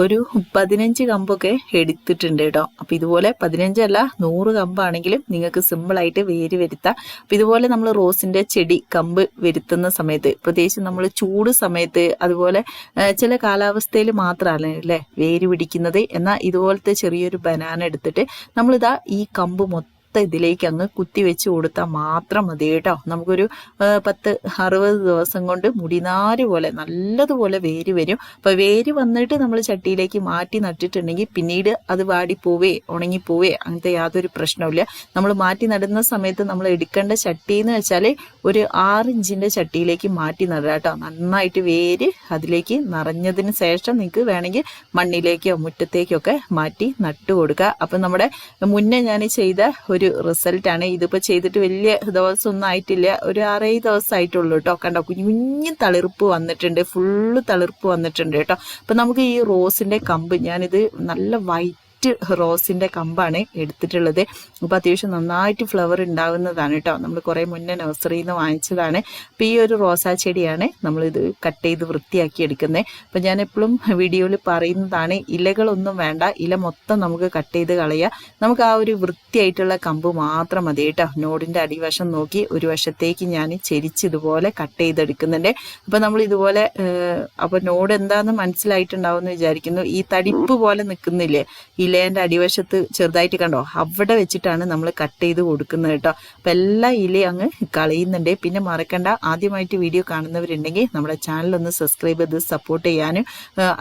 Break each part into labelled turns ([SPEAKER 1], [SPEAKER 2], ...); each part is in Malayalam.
[SPEAKER 1] ഒരു പതിനഞ്ച് കമ്പൊക്കെ എടുത്തിട്ടുണ്ട് കേട്ടോ. അപ്പൊ ഇതുപോലെ പതിനഞ്ചല്ല നൂറ് കമ്പാണെങ്കിലും നിങ്ങൾക്ക് സിമ്പിൾ ആയിട്ട് വേര് വരുത്താം. അപ്പൊ ഇതുപോലെ നമ്മൾ റോസിന്റെ ചെടി കമ്പ് വരുത്തുന്ന സമയത്ത് പ്രത്യേകിച്ച് നമ്മൾ ചൂട് സമയത്ത് അതുപോലെ ചില കാലാവസ്ഥയിൽ മാത്രമാണ് അല്ലേ വേര് പിടിക്കുന്നത്. എന്നാൽ ഇതുപോലത്തെ ചെറിയൊരു ബനാന എടുത്തിട്ട് നമ്മളിതാ ഈ കമ്പ് മൊത്തം ഇതിലേക്ക് അങ്ങ് കുത്തിവെച്ച് കൊടുത്താൽ മാത്രം മതി കേട്ടോ. നമുക്കൊരു പത്ത് അറുപത് ദിവസം കൊണ്ട് മുടിനാര് പോലെ നല്ലതുപോലെ വേര് വരും. അപ്പൊ വേര് വന്നിട്ട് നമ്മൾ ചട്ടിയിലേക്ക് മാറ്റി നട്ടിട്ടുണ്ടെങ്കിൽ പിന്നീട് അത് വാടിപ്പോവേ ഉണങ്ങിപ്പോവേ അങ്ങനത്തെ യാതൊരു പ്രശ്നവുമില്ല. നമ്മൾ മാറ്റി നടുന്ന സമയത്ത് നമ്മൾ എടുക്കേണ്ട ചട്ടി എന്ന് വെച്ചാൽ ഒരു ആറിഞ്ചിന്റെ ചട്ടിയിലേക്ക് മാറ്റി നടുക കേട്ടോ. നന്നായിട്ട് വേര് അതിലേക്ക് നിറഞ്ഞതിന് ശേഷം നിങ്ങൾക്ക് വേണമെങ്കിൽ മണ്ണിലേക്കോ മുറ്റത്തേക്കോ ഒക്കെ മാറ്റി നട്ടു കൊടുക്കുക അപ്പം നമ്മുടെ മുന്നേ ഞാൻ ചെയ്ത ഒരു റിസൾട്ടാണ്. ഇതിപ്പോൾ ചെയ്തിട്ട് വലിയ ദിവസമൊന്നും ആയിട്ടില്ല. ഒരു ആറേഴ് ദിവസം ആയിട്ടുള്ളൂ കേട്ടോ കണ്ടോ? കുഞ്ഞു കുഞ്ഞു തളിർപ്പ് വന്നിട്ടുണ്ട്. ഫുള്ള് തളിർപ്പ് വന്നിട്ടുണ്ട് കേട്ടോ അപ്പം നമുക്ക് ഈ റോസിന്റെ കമ്പ് ഞാനിത് നല്ല വൈറ്റ് റോസിന്റെ കമ്പാണ് എടുത്തിട്ടുള്ളത്. അപ്പോൾ അത്യാവശ്യം നന്നായിട്ട് ഫ്ലവർ ഉണ്ടാകുന്നതാണ് കേട്ടോ നമ്മൾ കുറേ മുന്നേ നഴ്സറിയിൽ നിന്ന് വാങ്ങിച്ചതാണ്. അപ്പോൾ ഈ ഒരു റോസാ ചെടിയാണ് നമ്മളിത് കട്ട് ചെയ്ത് വൃത്തിയാക്കി എടുക്കുന്നത് അപ്പോൾ ഞാൻ എപ്പോഴും വീഡിയോയിൽ പറയുന്നതാണ് ഇലകളൊന്നും വേണ്ട ഇല മൊത്തം നമുക്ക് കട്ട് ചെയ്ത് കളയുക നമുക്ക് ആ ഒരു വൃത്തിയായിട്ടുള്ള കമ്പ് മാത്രം മതി കേട്ടോ നോടിന്റെ അടിവശം നോക്കി ഒരു വശത്തേക്ക് ഞാൻ ചെരിച്ച് ഇതുപോലെ കട്ട് ചെയ്തെടുക്കുന്നുണ്ട്. അപ്പം നമ്മൾ ഇതുപോലെ അപ്പോൾ നോട് എന്താണെന്ന് മനസ്സിലായിട്ടുണ്ടാവും എന്ന് വിചാരിക്കുന്നു. ഈ തടിപ്പ് പോലെ നിൽക്കുന്നില്ലേ ഇലേന്റെ അടിവശത്ത് ചെറുതായിട്ട് കണ്ടോ? അവിടെ വെച്ചിട്ടാണ് നമ്മൾ കട്ട് ചെയ്ത് കൊടുക്കുന്നത് കേട്ടോ. അപ്പം എല്ലാ ഇലയും അങ്ങ് കളയുന്നുണ്ട്. പിന്നെ മറക്കണ്ട ആദ്യമായിട്ട് വീഡിയോ കാണുന്നവരുണ്ടെങ്കിൽ നമ്മുടെ ചാനൽ ഒന്ന് സബ്സ്ക്രൈബ് ചെയ്ത് സപ്പോർട്ട് ചെയ്യാനും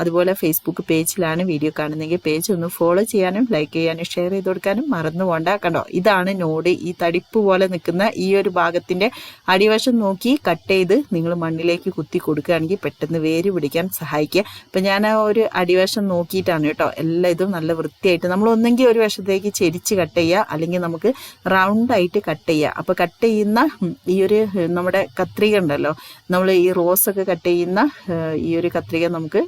[SPEAKER 1] അതുപോലെ ഫേസ്ബുക്ക് പേജിലാണ് വീഡിയോ കാണുന്നതെങ്കിൽ പേജ് ഒന്ന് ഫോളോ ചെയ്യാനും ലൈക്ക് ചെയ്യാനും ഷെയർ ചെയ്ത് കൊടുക്കാനും മറന്നു പോണ്ട. കണ്ടോ? ഇതാണ് നോട് ഈ തടിപ്പ് പോലെ നിൽക്കുന്ന ഈ ഒരു ഭാഗത്തിന്റെ അടിവശം നോക്കി കട്ട് ചെയ്ത് നിങ്ങൾ മണ്ണിലേക്ക് കുത്തി കൊടുക്കുകയാണെങ്കിൽ പെട്ടെന്ന് വേര് പിടിക്കാൻ സഹായിക്കുക. അപ്പം ഞാൻ ആ ഒരു അടിവശം നോക്കിയിട്ടാണ് കേട്ടോ എല്ലാ ഇതും നല്ല വൃത്തിയായിട്ട് നമ്മൾ ഒന്നെങ്കിൽ ഒരു വശത്തേക്ക് ചെരിച്ച് കട്ട് ചെയ്യുക അല്ലെങ്കിൽ നമുക്ക് റൗണ്ടായിട്ട് കട്ട് ചെയ്യുക. അപ്പോൾ കട്ട് ചെയ്യുന്ന ഈ ഒരു നമ്മുടെ കത്രിക ഉണ്ടല്ലോ. നമ്മൾ ഈ റോസ് ഒക്കെ കട്ട് ചെയ്യുന്ന ഈ ഒരു കത്രിക നമുക്ക്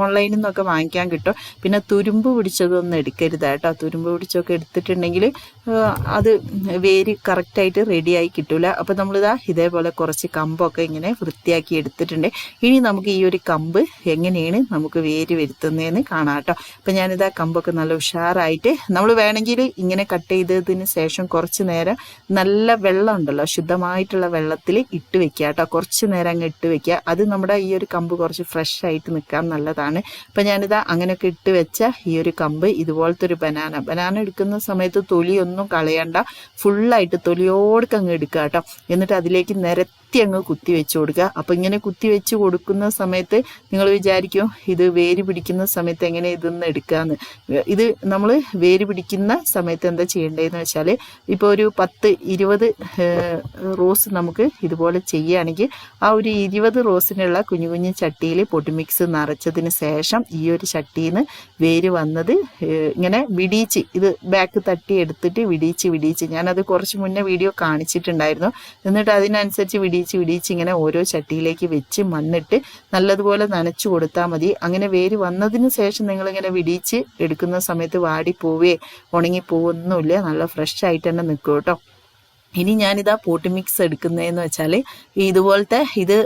[SPEAKER 1] ഓൺലൈനിൽ നിന്നൊക്കെ വാങ്ങിക്കാൻ കിട്ടും. പിന്നെ തുരുമ്പ് പിടിച്ചതൊന്നും എടുക്കരുത് കേട്ടോ. തുരുമ്പ് പിടിച്ചൊക്കെ എടുത്തിട്ടുണ്ടെങ്കിൽ അത് വേര് കറക്റ്റായിട്ട് റെഡിയായി കിട്ടൂല. അപ്പോൾ നമ്മളിതാ ഇതേപോലെ കുറച്ച് കമ്പൊക്കെ ഇങ്ങനെ വൃത്തിയാക്കി എടുത്തിട്ടുണ്ട്. ഇനി നമുക്ക് ഈ ഒരു കമ്പ് എങ്ങനെയാണ് നമുക്ക് വേര് വരുത്തുന്നതെന്ന് കാണാം കേട്ടോ. അപ്പം ഞാനിതാ കമ്പൊക്കെ നല്ല ഉഷാറായിട്ട് നമ്മൾ വേണമെങ്കിൽ ഇങ്ങനെ കട്ട് ചെയ്തതിന് ശേഷം കുറച്ച് നേരം നല്ല വെള്ളം ഉണ്ടല്ലോ ശുദ്ധമായിട്ടുള്ള വെള്ളത്തിൽ ഇട്ട് വെക്കുക കേട്ടോ. കുറച്ച് നേരം അങ്ങ് ഇട്ട് വെക്കുക. അത് നമ്മുടെ ഈ ഒരു കമ്പ് കുറച്ച് ഫ്രഷ് ആയിട്ട് നിൽക്കാൻ നല്ലതാണ്. അപ്പം ഞാനിതാ അങ്ങനെയൊക്കെ ഇട്ട് വെച്ച ഈ ഒരു കമ്പ് ഇതുപോലത്തെ ഒരു ബനാന. ബനാന എടുക്കുന്ന സമയത്ത് തൊലിയൊന്നും കളയണ്ട. ഫുള്ളായിട്ട് തൊലിയോടൊക്കെ അങ്ങ് എടുക്കുക കേട്ടോ. എന്നിട്ട് അതിലേക്ക് നിരത്തി അങ്ങ് കുത്തി വെച്ച് കൊടുക്കുക. അപ്പം ഇങ്ങനെ കുത്തി വെച്ച് കൊടുക്കുന്ന സമയത്ത് നിങ്ങൾ വിചാരിക്കും ഇത് വേര് പിടിക്കുന്ന സമയത്ത് എങ്ങനെ ഇതൊന്ന് എടുക്കാന്ന്. ഇത് നമ്മൾ വേര് പിടിക്കുന്ന സമയത്ത് എന്താ ചെയ്യേണ്ടതെന്ന് വെച്ചാൽ ഇപ്പോൾ ഒരു പത്ത് ഇരുപത് റോസ് നമുക്ക് ഇതുപോലെ ചെയ്യുകയാണെങ്കിൽ ആ ഒരു ഇരുപത് റോസിനുള്ള കുഞ്ഞു കുഞ്ഞു ചട്ടിയിൽ പൊട്ടിമിക്സ് നിറച്ചതിന് ശേഷം ഈ ഒരു ചട്ടിയിൽ നിന്ന് വേര് വന്നത് ഇങ്ങനെ വിടിയിച്ച് ഇത് ബാക്ക് തട്ടി എടുത്തിട്ട് വിടിയിച്ച് വിടിയിച്ച്. ഞാനത് കുറച്ച് മുന്നേ വീഡിയോ കാണിച്ചിട്ടുണ്ടായിരുന്നു. എന്നിട്ട് അതിനനുസരിച്ച് വിടിയിച്ച് ഇടീച്ച് ഇങ്ങനെ ഓരോ ചട്ടിയിലേക്ക് വെച്ച് മണ്ണിട്ട് നല്ലതുപോലെ നനച്ചു കൊടുത്താൽ മതി. അങ്ങനെ വേര് വന്നതിന് ശേഷം നിങ്ങളിങ്ങനെ വിടിയിച്ച് എടുക്കുന്ന സമയത്ത് വാടിപ്പോവേ ഉണങ്ങിപ്പോവൊന്നുമില്ല നല്ല ഫ്രഷ് ആയിട്ട് തന്നെ നിൽക്കും കേട്ടോ. ഇനി ഞാനിതാ പോട്ട് മിക്സ് എടുക്കുന്നതെന്ന് വെച്ചാൽ ഇതുപോലത്തെ ഇത്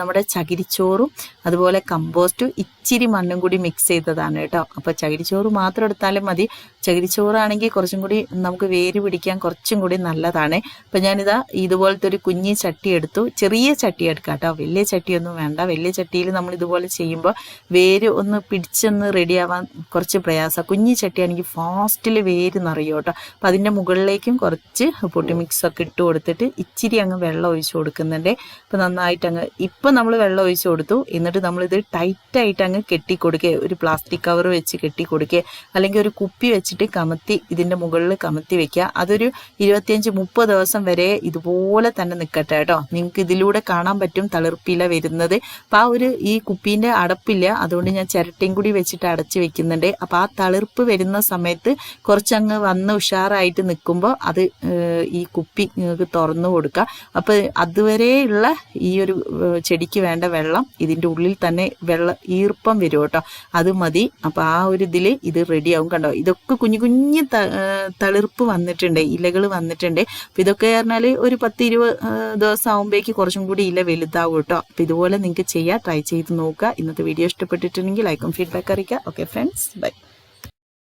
[SPEAKER 1] നമ്മുടെ ചകിരിച്ചോറും അതുപോലെ കമ്പോസ്റ്റും ഇച്ചിരി മണ്ണും കൂടി മിക്സ് ചെയ്തതാണ് കേട്ടോ. അപ്പോൾ ചകിരിച്ചോറ് മാത്രം എടുത്താലും മതി. ചകിരിച്ചോറാണെങ്കിൽ കുറച്ചും കൂടി നമുക്ക് വേര് പിടിക്കാൻ കുറച്ചും കൂടി നല്ലതാണ്. അപ്പം ഞാനിതാ ഇതുപോലത്തെ ഒരു കുഞ്ഞി ചട്ടി എടുത്തു. ചെറിയ ചട്ടി എടുക്കാം കേട്ടോ. വലിയ ചട്ടിയൊന്നും വേണ്ട. വലിയ ചട്ടിയിൽ നമ്മൾ ഇതുപോലെ ചെയ്യുമ്പോൾ വേര് ഒന്ന് പിടിച്ചൊന്ന് റെഡിയാവാൻ കുറച്ച് പ്രയാസമാണ് കുഞ്ഞി ചട്ടിയാണെങ്കിൽ ഫാസ്റ്റിൽ വേര് നിറയും കേട്ടോ. അപ്പം അതിന്റെ മുകളിലേക്കും കുറച്ച് പൊട്ടി മിക്സ് ഒക്കെ ഇട്ട് കൊടുത്തിട്ട് ഇച്ചിരി അങ്ങ് വെള്ളം ഒഴിച്ച് കൊടുക്കുന്നുണ്ട്. അപ്പം നന്നായിട്ട് അങ്ങ് ഇപ്പം നമ്മൾ വെള്ളം ഒഴിച്ച് കൊടുത്തു. എന്നിട്ട് നമ്മളിത് ടൈറ്റായിട്ട് അങ്ങ് കെട്ടി കൊടുക്കുക ഒരു പ്ലാസ്റ്റിക് കവർ വെച്ച് കെട്ടി കൊടുക്കുക അല്ലെങ്കിൽ ഒരു കുപ്പി വെച്ചിട്ട് കമത്തി ഇതിന്റെ മുകളിൽ കമത്തി വെക്കുക. അതൊരു ഇരുപത്തിയഞ്ച് മുപ്പത് ദിവസം വരെ ഇതുപോലെ തന്നെ നിൽക്കട്ടെ കേട്ടോ. നിങ്ങൾക്ക് ഇതിലൂടെ കാണാൻ പറ്റും തളിർപ്പില വരുന്നത്. അപ്പം ആ ഒരു ഈ കുപ്പീന്റെ അടപ്പില്ല. അതുകൊണ്ട് ഞാൻ ചിരട്ടയും കൂടി വെച്ചിട്ട് അടച്ച് വെക്കുന്നുണ്ട്. അപ്പം ആ തളിർപ്പ് വരുന്ന സമയത്ത് കുറച്ചങ്ങ് വന്ന് ഉഷാറായിട്ട് നിൽക്കുമ്പോൾ അത് ഈ കുപ്പി നിങ്ങൾക്ക് തുറന്നു കൊടുക്കുക. അപ്പോൾ അതുവരെയുള്ള ഈ ഒരു ചെടിക്ക് വേണ്ട വെള്ളം ഇതിന്റെ ഉള്ളിൽ തന്നെ വെള്ളം ഈർപ്പം വരും കേട്ടോ. അത് മതി. അപ്പോൾ ആ ഒരു ഇതിൽ ഇത് റെഡിയാവും കണ്ടോ? ഇതൊക്കെ കുഞ്ഞു കുഞ്ഞു തളിർപ്പ് വന്നിട്ടുണ്ട് ഇലകൾ വന്നിട്ടുണ്ട്. അപ്പം ഇതൊക്കെ പറഞ്ഞാൽ ഒരു പത്ത് ഇരുപത് ദിവസം ആകുമ്പോഴേക്ക് കുറച്ചും കൂടി ഇല വലുതാവും കേട്ടോ. അപ്പം ഇതുപോലെ നിങ്ങൾക്ക് ചെയ്യാം ട്രൈ ചെയ്ത് നോക്കുക. ഇന്നത്തെ വീഡിയോ ഇഷ്ടപ്പെട്ടിട്ടുണ്ടെങ്കിൽ ലൈക്കും ഫീഡ്ബാക്ക് അറിയിക്കുക. Okay friends bye